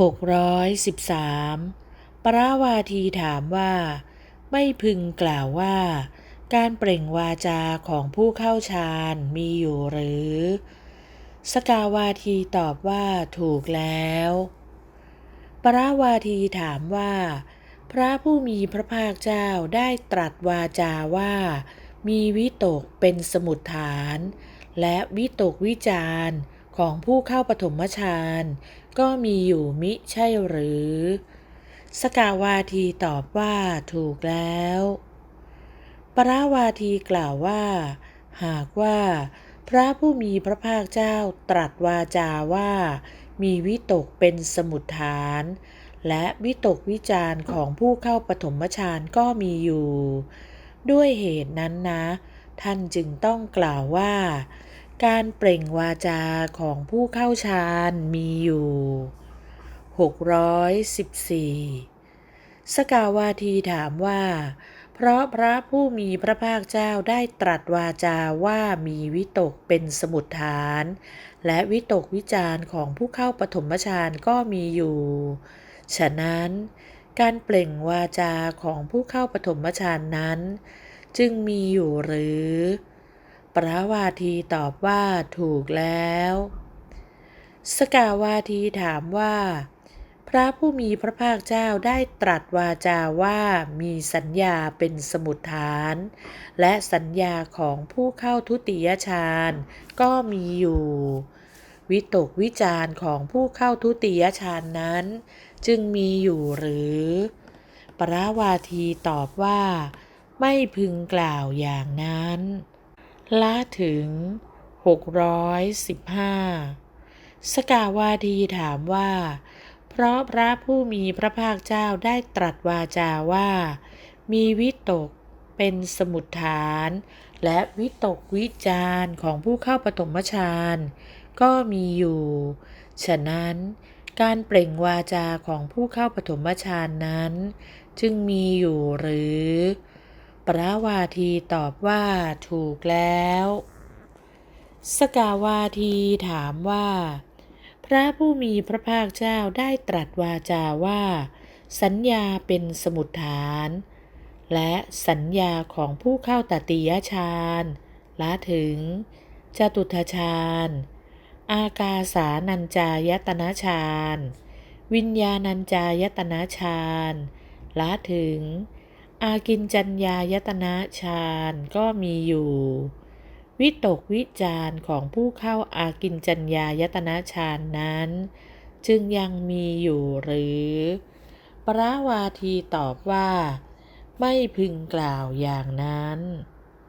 613 ปราวาทีถามว่า ไม่พึงกล่าวว่า การเปล่งวาจาของผู้เข้าฌานมีอยู่หรือ สกาวาทีตอบว่าถูกแล้ว ปราวาทีถามว่า พระผู้มีพระภาคเจ้าได้ตรัสวาจาว่า มีวิตกเป็นสมุดฐาน และวิตกวิจารของผู้เข้าปฐมฌาน ก็มีอยู่มิใช่หรือ สกาวาทีตอบว่าถูกแล้ว ปราวาทีกล่าวว่า หากว่า พระผู้มีพระภาคเจ้าตรัสวาจาว่า มีวิตกเป็นสมุดฐาน และวิตกวิจารของผู้เข้าปฐมฌานก็มีอยู่ ด้วยเหตุนั้นนะ ท่านจึงต้องกล่าวว่า การเปล่งวาจาของผู้เข้าฌานมีอยู่ 614 สกาวาทีถามว่า เพราะพระผู้มีพระภาคเจ้าได้ตรัสวาจาว่ามีวิตกเป็นสมุดฐาน และวิตกวิจารของผู้เข้าปฐมฌานก็มีอยู่ ฉะนั้น การเปล่งวาจาของผู้เข้าปฐมฌานนั้น จึงมีอยู่หรือ ปราวาทีตอบว่าถูกแล้ว สกาวาทีถามว่า พระผู้มีพระภาคเจ้าได้ตรัสวาจาว่ามีสัญญาเป็นสมุดฐาน และสัญญาของผู้เข้าทุติยฌานก็มีอยู่ วิตกวิจารของผู้เข้าทุติยฌานนั้น จึงมีอยู่หรือปราวาทีตอบว่า ไม่พึงกล่าวอย่างนั้น ละถึง 615 สกาวาทีถามว่า เพราะพระผู้มีพระภาคเจ้าได้ตรัสวาจาว่า มีวิตกเป็นสมุดฐาน และวิตกวิจารของผู้เข้าปฐมฌานก็มีอยู่ ฉะนั้นการเปล่งวาจาของผู้เข้าปฐมฌานนั้น จึงมีอยู่หรือ ปราวาทีตอบว่าถูกแล้ว สกาวาทีถามว่า พระผู้มีพระภาคเจ้าได้ตรัสวาจาว่า สัญญาเป็นสมุดฐาน และสัญญาของผู้เข้าตติยฌานละถึง จตุทฌานอากาสานัญจายตนะฌาน วิญญาณัญจายตนะฌานละถึง อากินจัญญายตนะฌานก็มีอยู่ วิตกวิจารของผู้เข้าอากินจัญญายตนะฌานนั้น จึงยังมีอยู่หรือ ปราวาทีตอบว่า ไม่พึงกล่าวอย่างนั้น